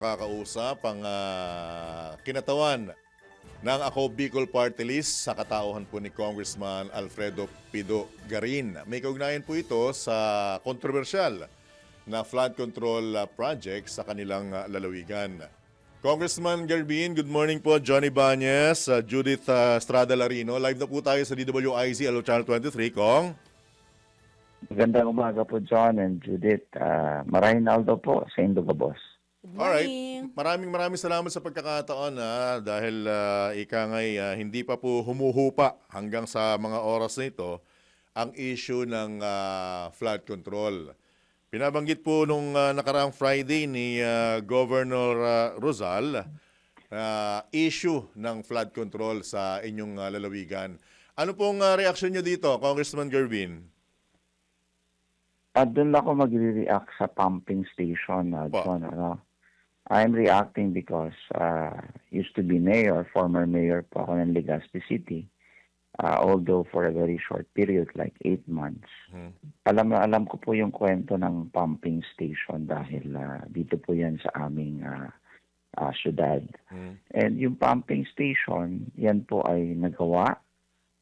kakausap ang ah, kinatawan ng Ako Bicol Party List sa katauhan po ni Congressman Alfredo Pido Garin. May kaugnayan po ito sa kontrobersyal na flood control ah, project sa kanilang ah, lalawigan. Congressman Garbin, good morning po. Johnny Banyes, ah, Judith ah, Estrada Larino. Live na po tayo sa DWIZ Hello Channel 23. Kong? Magandang umaga po, John and Judith. Uh, Maraming Aldo po sa Boss. Good Alright. morning. Maraming maraming salamat sa pagkakataon ha, dahil ah, ika ngay ah, hindi pa po humuhupa hanggang sa mga oras na ito ang issue ng ah, flood control. Pinabanggit po nung ah, nakaraang Friday ni ah, Governor ah, Rosal ah, issue ng flood control sa inyong ah, lalawigan. Ano pong ah, reaksyon nyo dito, Congressman Gervin? At doon ako magre-react sa pumping station, uh, Po. John. Ano? I'm reacting because uh, used to be mayor, former mayor po ako ng Legazpi City. Uh, although for a very short period, like eight months. Hmm. Alam na alam ko po yung kwento ng pumping station dahil uh, dito po yan sa aming uh, uh, syudad. Hmm. And yung pumping station, yan po ay nagawa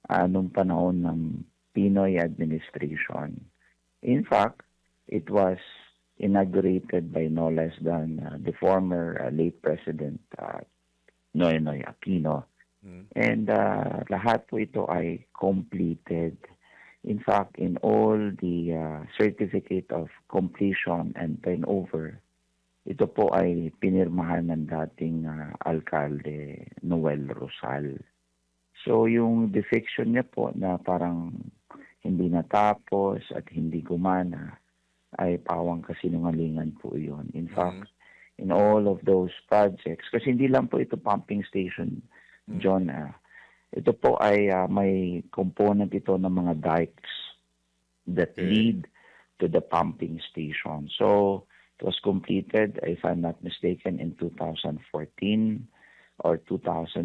uh, nung panahon ng Pinoy administration. In fact, it was inaugurated by no less than uh, the former uh, late President uh, Noynoy Aquino. Hmm. And uh, lahat po ito ay completed. In fact, in all the uh, certificate of completion and turnover, ito po ay pinirmahan ng dating uh, alkalde Noel Rosal. So yung defection niya po na parang hindi natapos at hindi gumana ay pawang kasinungalingan po iyon. In fact, in all of those projects, kasi hindi lang po ito pumping station, Mm. John, ah, ito po ay ah, may component ito ng mga dikes that Okay. lead to the pumping station. So, it was completed, if I'm not mistaken, in 2014 or 2015.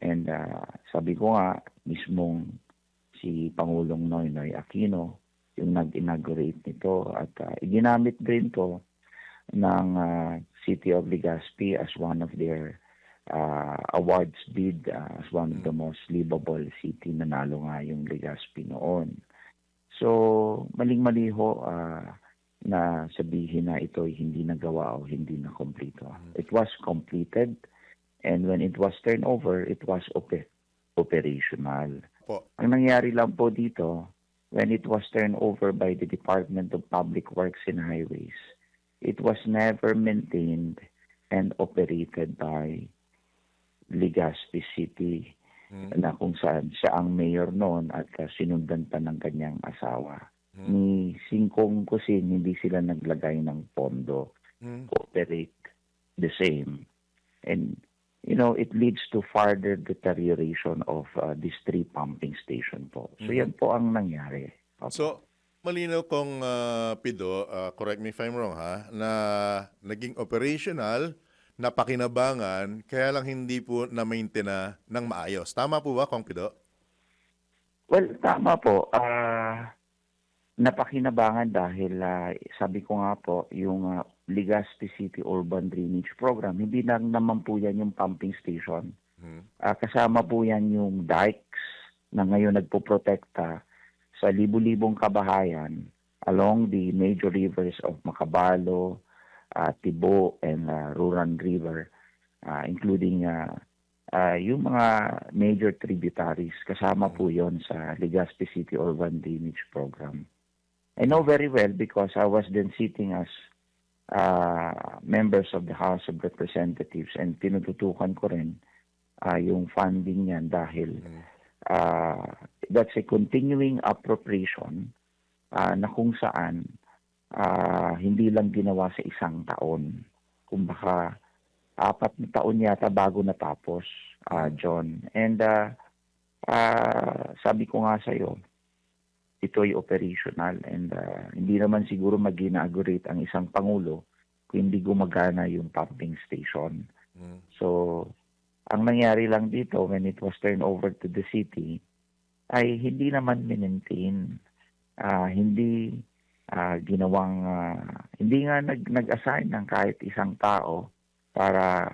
And ah, sabi ko nga, mismong si Pangulong Noynoy Aquino yung nag-inaugurate nito at ah, iginamit din to ng ah, City of Legazpi as one of their ah, awards bid ah, as one of the most livable city nanalo nga yung Legazpi noon. So, maling-mali ho ah, na sabihin na ito ay hindi nagawa o hindi na kompleto. It was completed and when it was turned over, it was ope- operational. Po. Ang nangyari lang po dito, when it was turned over by the Department of Public Works and Highways, it was never maintained and operated by Legazpi City Hmm. na kung saan siya ang mayor noon at uh, sinundan pa ng kanyang asawa. Hmm. Ni Singkong Kusin, hindi sila naglagay ng pondo Hmm. operate the same. And, you know, it leads to further deterioration of uh, these three pumping station po. So, Mhm. yan po ang nangyari. Opo. So, malinaw kong ah, Pido, ah, correct me if I'm wrong ha, na naging operational, napakinabangan, kaya lang hindi po na-maintain ng maayos. Tama po ba, Kong Pido? well, tama po. Ah, napakinabangan dahil ah, sabi ko nga po, yung ah, Legazpi City Urban Drainage Program, hindi lang naman po yan yung pumping station. Hmm. Ah, kasama po yan yung dikes na ngayon nagpoprotekta sa libu-libong kabahayan along the major rivers of Macabalo, ah, Tibo, and ah, Ruran River, ah, including ah, ah, yung mga major tributaries. Kasama po yon sa Legazpi City Urban Drainage Program. I know very well because I was then sitting as uh, members of the House of Representatives and tinututukan ko rin ah, yung funding niyan dahil Hmm. ah, that's a continuing appropriation ah, na kung saan ah, hindi lang ginawa sa isang taon. Kumbaga, apat na taon yata bago natapos, ah, John. And ah, ah, sabi ko nga sa'yo, ito ay operational and ah, hindi naman siguro mag-inaugurate ang isang pangulo kung hindi gumagana yung pumping station. Hmm. So, ang nangyari lang dito when it was turned over to the city ay hindi naman minentain, ah, hindi ah, ginawang ah, hindi nga nag, nag-assign ng kahit isang tao para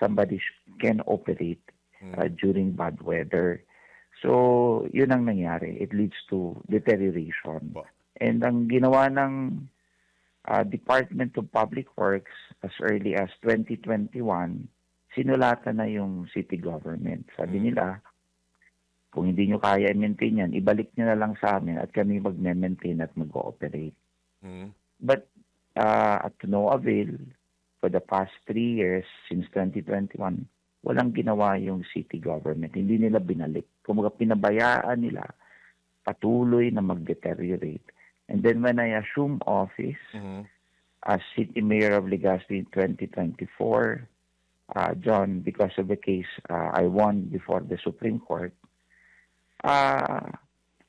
somebody can operate Mm. uh, during bad weather. So, yun ang nangyari. It leads to deterioration. And ang ginawa ng uh, Department of Public Works as early as 2021, sinulatan na yung city government. Sabi Mm. nila, kung hindi nyo kaya i-maintain yan, ibalik nyo na lang sa amin at kami mag-maintain at mag-ooperate. Mm. But uh, at no avail, for the past three years, since 2021, walang ginawa yung city government. Hindi nila binalik. Kumaga pinabayaan nila patuloy na mag-deteriorate. And then when I assume office Mhm. as city mayor of Legazpi in 2024, uh, John, because of the case uh, I won before the Supreme Court, uh,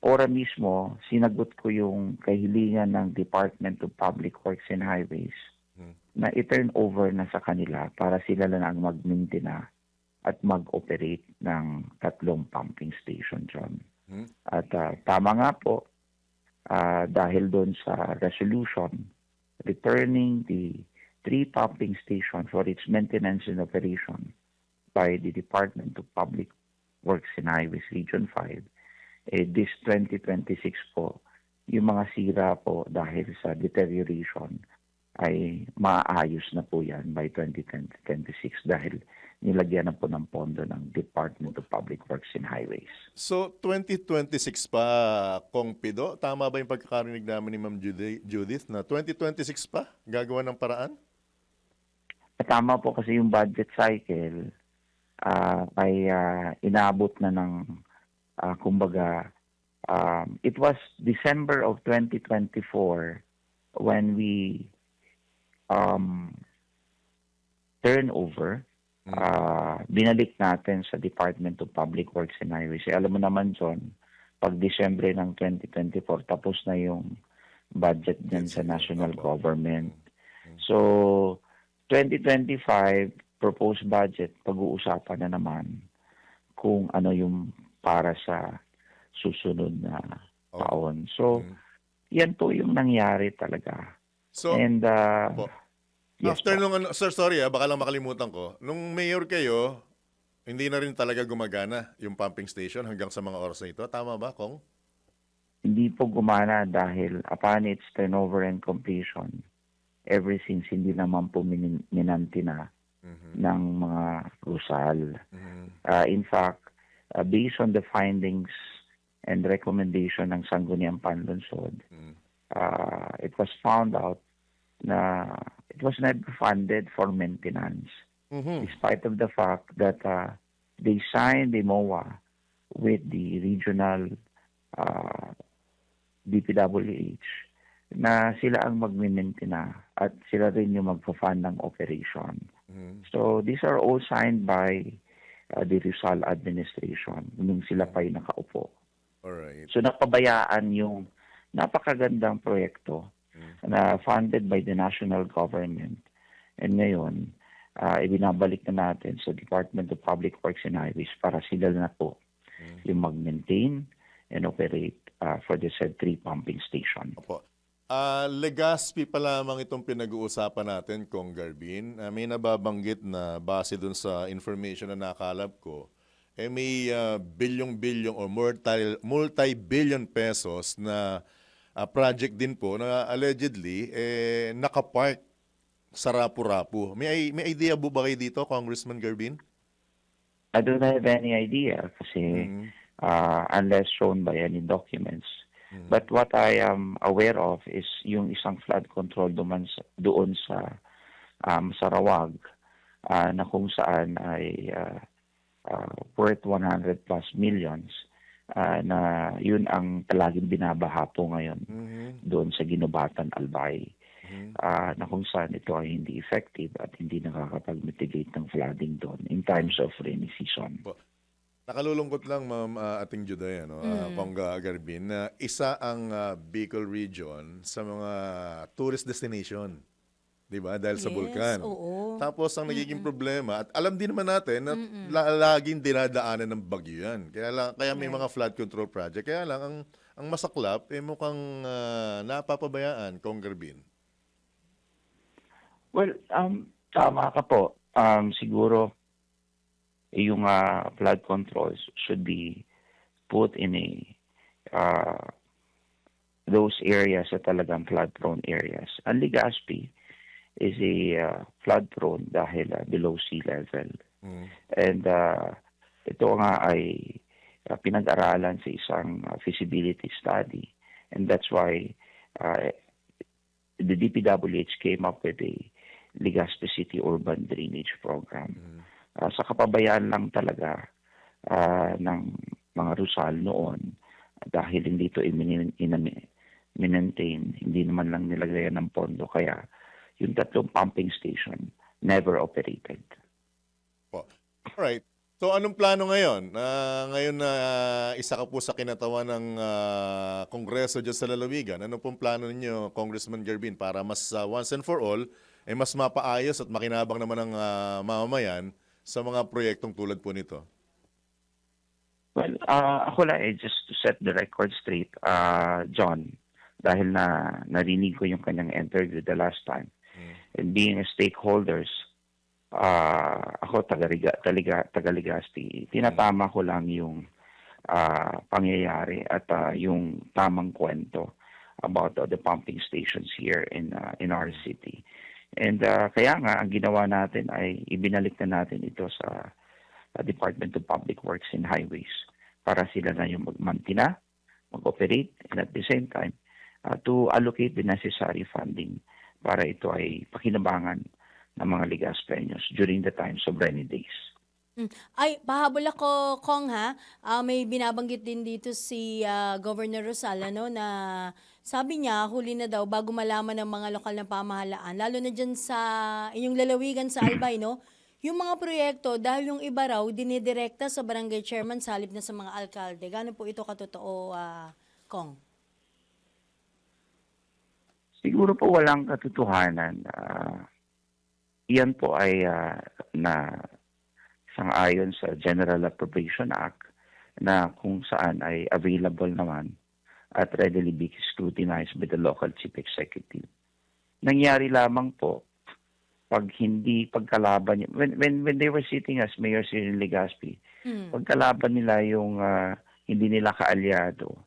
ora mismo, sinagot ko yung kahilingan ng Department of Public Works and Highways Hmm. na i-turn over na sa kanila para sila lang ang mag-maintain at mag-operate ng tatlong pumping station, John. Hmm. At ah, tama nga po, ah, dahil doon sa resolution, returning the three pumping station for its maintenance and operation by the Department of Public Works and Highways Region 5, eh, this 2026 po, yung mga sira po dahil sa deterioration ay maayos na po yan by 2026 dahil nilagyan na po ng pondo ng Department of Public Works and Highways. So, 2026 pa, Kong Pido? Tama ba yung pagkakarinig namin ni Ma'am Judith na 2026 pa gagawa ng paraan? Tama po kasi yung budget cycle ah, ay ah, inabot na ng ah, kumbaga um, it was December of 2024 when we um, turn over Mm. ah, binalik natin sa Department of Public Works and Highways. Eh, alam mo naman, John, pag Disyembre ng 2024, tapos na yung budget din sa national government. Mm. So, 2025 proposed budget, pag-uusapan na naman kung ano yung para sa susunod na taon. So, Mm. yan po yung nangyari talaga. So, And, uh. Yes after po. nung, ano, sir, sorry ah, baka lang makalimutan ko. Nung mayor kayo, hindi na rin talaga gumagana yung pumping station hanggang sa mga oras na ito. Tama ba, Kong? hindi po gumana dahil upon its turnover and completion, ever since hindi naman po min- minanti na Mhm. ng mga Rusal. Uh, in fact, uh, based on the findings and recommendation ng Sangguniang Panlunsod, uh, it was found out na it was never funded for maintenance Mhm. despite of the fact that uh, they signed the MOA with the regional uh, DPWH na sila ang magme-maintain na at sila rin yung magpa-fund ng operation. Mhm. So these are all signed by uh, the Rizal administration nung sila pa yung nakaupo. Alright. So napabayaan yung napakagandang proyekto. Na funded by the national government. And ngayon, uh, ibinabalik na natin sa Department of Public Works and Highways para sila na po Mm. yung mag-maintain and operate uh, for the said three pumping station. Opo. Ah, Legazpi pa lamang itong pinag-uusapan natin, Kong Garbin. Ah, may nababanggit na base dun sa information na nakalap ko, eh may ah, bilyong-bilyong or multi, multi-billion pesos na ah, project din po na allegedly eh, nakapark sa Rapu-Rapu. May, may idea po ba kayo dito, Congressman Garbin? I don't have any idea kasi Mhm. uh, unless shown by any documents. Mhm. But what I am aware of is yung isang flood control doon sa, doon sa um, Sarawag uh, na kung saan ay uh, uh, worth 100 plus millions uh, na yun ang palaging binabaha po ngayon Mhm. doon sa Ginubatan, Albay Mhm. uh, na kung saan ito ay hindi effective at hindi nakakapag-mitigate ng flooding doon in times of rainy season. Nakalulungkot lang, Ma'am uh, Ating Juday, ano, Mm. Kongga Garbin, na isa ang ah, Bicol region sa mga tourist destination. Di ba? Dahil sa Yes, bulkan. oo. Tapos ang nagiging problema, at alam din naman natin na la- laging dinadaanan ng bagyo yan. Kaya, lang, kaya may mga flood control project. Kaya lang, ang, ang masaklap, eh mukhang ah, napapabayaan, Kong Garbin. Well, um, tama ka po. Um, siguro, yung uh, flood controls should be put in a uh, those areas na talagang flood-prone areas. Ang Legazpi is a uh, flood-prone dahil uh, below sea level. Mm. And uh, ito nga ay uh, pinag-aralan sa isang uh, feasibility study. And that's why uh, the DPWH came up with a Legazpi City Urban Drainage Program. Mm. Uh, sa kapabayaan lang talaga uh, ng mga Rusal noon dahil hindi ito minentain, hindi naman lang nilagayan ng pondo. Kaya yung tatlong pumping station never operated. Alright. So anong plano ngayon? Ah, ngayon na ah, isa ka po sa kinatawan ng ah, Kongreso dyan sa Lalawigan, ano pong plano ninyo, Congressman Gerbin, para mas ah, once and for all, ay mas mapaayos at makinabang naman ng ah, mamamayan sa mga proyektong tulad po nito? Well, uh, ako lang eh, just to set the record straight, uh, John, dahil na narinig ko yung kanyang interview the last time. And being stakeholders, uh, ako taga-Riga, taga, taga-Legazpi, tinatama ko lang yung uh, pangyayari at uh, yung tamang kwento about uh, the pumping stations here in uh, in our city. And uh, kaya nga, ang ginawa natin ay ibinalik na natin ito sa uh, Department of Public Works and Highways para sila na yung magmantina, mag-operate, and at the same time, uh, to allocate the necessary funding para ito ay pakinabangan ng mga Ligaspeños during the times of rainy days. Ay, pahabol ako, Kong ha. Ah, may binabanggit din dito si ah, Governor Rosal, ano, na sabi niya, huli na daw bago malaman ng mga lokal na pamahalaan, lalo na dyan sa inyong lalawigan sa Albay, no? Yung mga proyekto, dahil yung iba raw, dinidirekta sa barangay chairman sa halip na sa mga alkalde. Gano'n po ito katotoo, ah, Kong? Siguro po walang katotohanan. Ah, iyan po ay ah, na sangayon sa General Appropriation Act na kung saan ay available naman at readily be scrutinized by the local chief executive. Nangyari lamang po pag hindi pagkalaban niya- when when when they were sitting as mayors here in Legazpi, Hmm. pagkalaban nila yung ah, hindi nila kaalyado,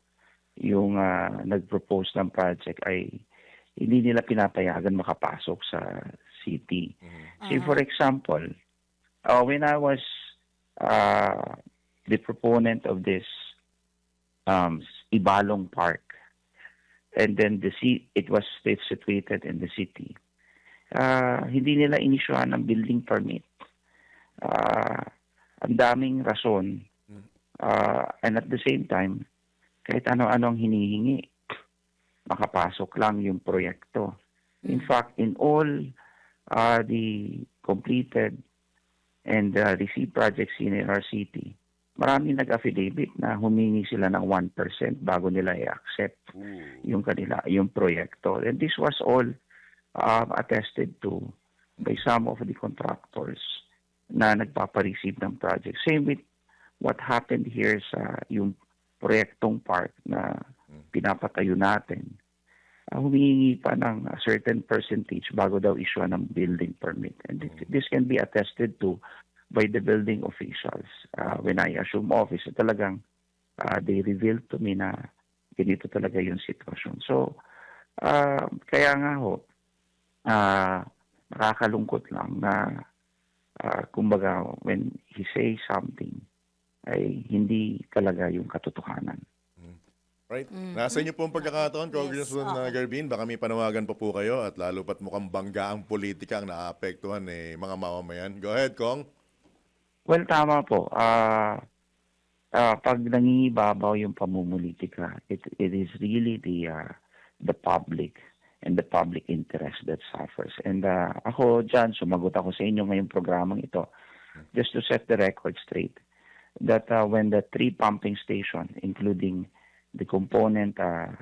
yung ah, nag-propose ng project ay hindi nila pinapayagan makapasok sa city. Say Ah. for example, uh, when I was uh, the proponent of this um, Ibalong Park, and then the ci- it was situated in the city, uh, hindi nila inisyuhan ng building permit. Uh, ang daming rason. Uh, and at the same time, kahit ano-ano ang hinihingi, makapasok lang yung proyekto. In Mm. fact, in all uh, the completed and uh, received projects in our city, marami nag-affidavit na humingi sila ng 1% bago nila i-accept yung kanila, yung proyekto. And this was all uh, attested to by some of the contractors na nagpapareceive ng project. Same with what happened here sa yung proyektong park na pinapatayo natin. Uh, humihingi pa ng a certain percentage bago daw issue ng building permit. And it- this can be attested to by the building officials. Uh, when I assume office, talagang uh, they revealed to me na ganito talaga yung sitwasyon. So, uh, kaya nga ho, uh, nakakalungkot lang na uh, kumbaga when he says something ay hindi talaga yung katotohanan. Right? Nasa inyo po ang pagkakataon, Congressman oo. uh, Garbin. Baka may panawagan pa po kayo at lalo pat mukhang bangga ang politika ang naapektuhan eh, mga mamamayan. Go ahead, Kong. Well, tama po. Ah ah, pag nangingibabaw yung pamumulitika, it, it is really the ah, the public and the public interest that suffers. And ah, ako dyan, sumagot ako sa inyo ngayong programang ito just to set the record straight that ah, when the three pumping station, including the component ah,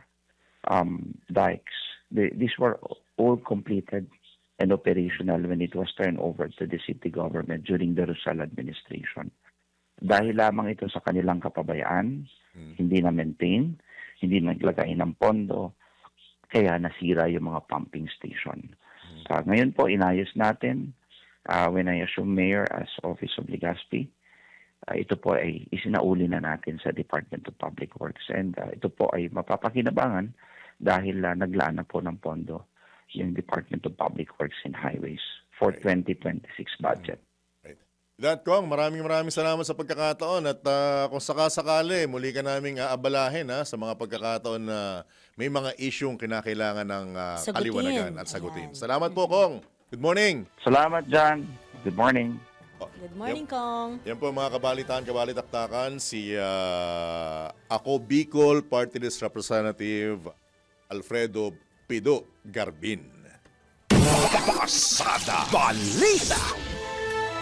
um, dikes, the, these were all completed and operational when it was turned over to the city government during the Rizal administration. Dahil lamang ito sa kanilang kapabayaan, hindi na maintain, hindi naglagay ng pondo, kaya nasira yung mga pumping station. Sa ngayon po, inayos natin uh, when I assume mayor as Office of Legazpi. Uh, ito po ay isinauli na natin sa Department of Public Works and uh, ito po ay mapapakinabangan dahil uh, naglaan na po ng pondo yung Department of Public Works and Highways for 2026 budget. Right. That Kong, maraming maraming salamat sa pagkakataon at ah, kung sakasakali, muli ka naming aabalahin ha, sa mga pagkakataon na may mga isyong kinakailangan ng Sagutin. kaliwanagan at sagutin. Ayan. Salamat po, Kong. Good morning. Salamat, John. Good morning. Good morning, Kong. Yan po mga kabalitaan, kabalitaktakan, si ah, ako Bicol Party List Representative Alfredo Pido Garbin. Pasada Balita